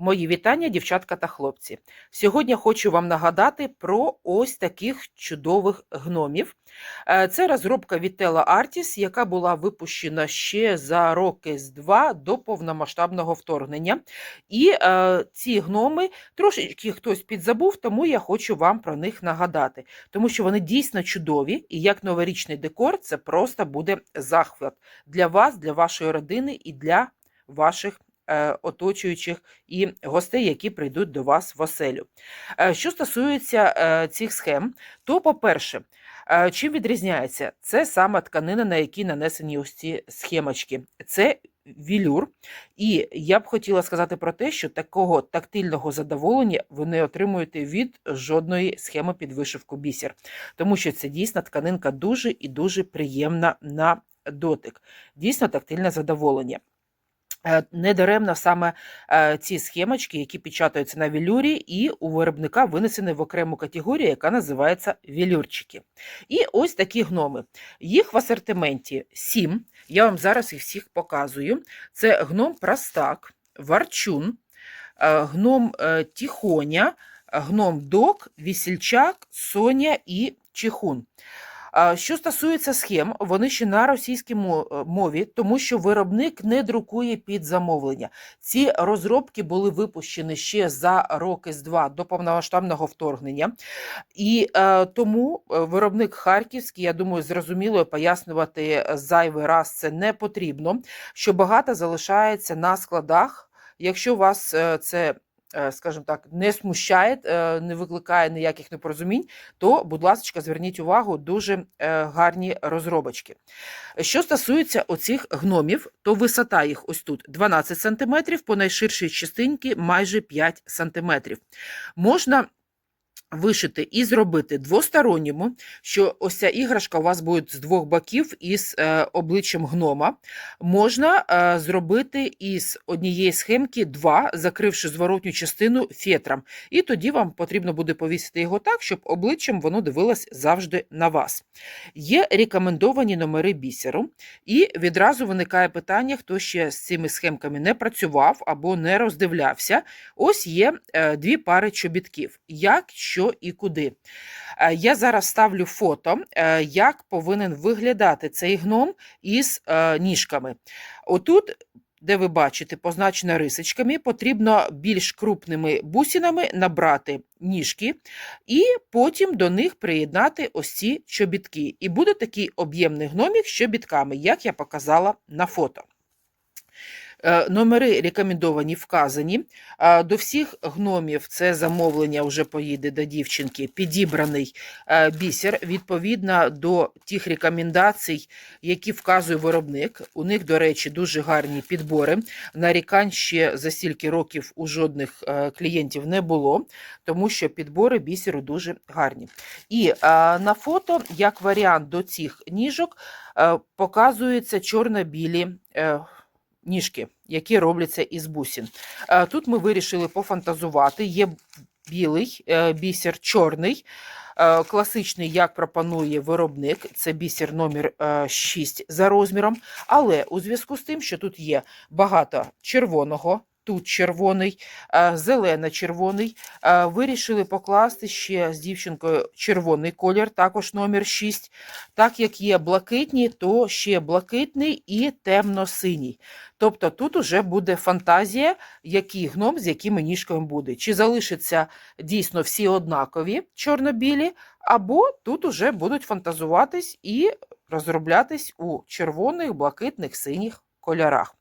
Мої вітання, дівчатка та хлопці. Сьогодні хочу вам нагадати про ось таких чудових гномів. Е, Це розробка Tela Artis, яка була випущена ще за роки з два до повномасштабного вторгнення. І е, ці гноми трошечки хтось підзабув, тому я хочу вам про них нагадати, тому що вони дійсно чудові, і як новорічний декор, це просто буде захват для вас, для вашої родини і для ваших оточуючих і гостей, які прийдуть до вас в оселю. Е, Що стосується е, цих схем, то, по-перше, е, чим відрізняється? Це саме тканина, на якій нанесені ось ці схемочки. Це вілюр. І я б хотіла сказати про те, що такого тактильного задоволення ви не отримуєте від жодної схеми під вишивку бісер, тому що це дійсно тканинка дуже і дуже приємна на дотик. Дійсно тактильне задоволення. Е, Недаремно саме е, ці схемочки, які печатаються на велюрі, і у виробника винесені в окрему категорію, яка називається велюрчики. І ось такі гноми. Їх в асортименті 7. Я вам зараз їх всіх показую. Це гном Простак, Варчун, е, гном Тихоня, гном Док, Вісільчак, Соня і Чихун. Що стосується схем, вони ще на російській е, мові, тому що виробник не друкує під замовлення. Ці розробки були випущені ще за роки з два до повномасштабного вторгнення. І е, тому е, виробник харківський, я думаю, зрозуміло пояснювати зайвий раз це не потрібно, що багато залишається на складах. Якщо вас це скажімо так, не смущає, е, не викликає ніяких непорозумінь, то, будь ласка, зверніть увагу, дуже е, гарні розробочки. Що стосується оцих гномів, то висота їх ось тут 12 см, по найширшій частинці майже 5 см. Можна вишити і зробити двосторонньому, що ось ця іграшка у вас буде з двох боків із е, обличчям гнома. Можна е, зробити із однієї схемки два, закривши зворотню частину фетром. І тоді вам потрібно буде повісити його так, щоб обличчям воно дивилось завжди на вас. Є рекомендовані номери бісеру, і відразу виникає питання, хто ще з цими схемками не працював або не роздивлявся. Ось є е, дві пари чобітків. Як, що і куди. Е, Я зараз ставлю фото, е, як повинен виглядати цей гном із е, ніжками. Отут, де ви бачите, позначено рисочками, потрібно більш крупними бусинами набрати ніжки, і потім до них приєднати ось ці чобітки. І буде такий об'ємний гномік з чобітками, як я показала на фото. Е, Номери рекомендовані вказані. До всіх гномів це замовлення вже поїде до дівчинки, підібраний е, бісер відповідно до тих рекомендацій, які вказує виробник. У них, до речі, дуже гарні підбори. Нарікань ще за стільки років у жодних е, клієнтів не було, тому що підбори бісеру дуже гарні. І е, на фото, як варіант до цих ніжок, е, показуються чорно-білі. Ніжки, які робляться із бусин. Е, Тут ми вирішили пофантазувати. Є білий е, бісер, чорний, е, класичний, як пропонує виробник, це бісер номер 6 за розміром. Але у зв'язку з тим, що тут є багато червоного. Тут червоний, зелено-червоний. Вирішили покласти ще з дівчинкою червоний колір, також номер 6. Так як є блакитні, то ще блакитний і темно-синій. Тобто тут уже буде фантазія, який гном з якими ніжками буде. Чи залишаться дійсно всі однакові чорно-білі, або тут уже будуть фантазуватись і розроблятись у червоних, блакитних, синіх кольорах.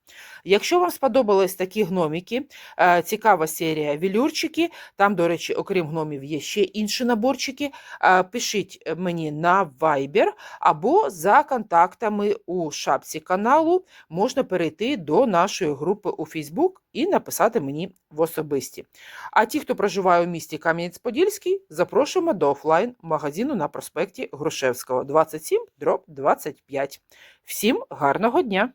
Якщо вам сподобались такі гноміки, е, цікава серія вілюрчики, там, до речі, окрім гномів, є ще інші наборчики, е, пишіть мені на Viber або за контактами у шапці каналу можна перейти до нашої групи у Facebook і написати мені в особисті. А ті, хто проживає у місті Кам'янець-Подільський, запрошуємо до офлайн-магазину на проспекті Грушевського 27 25. Всім гарного дня!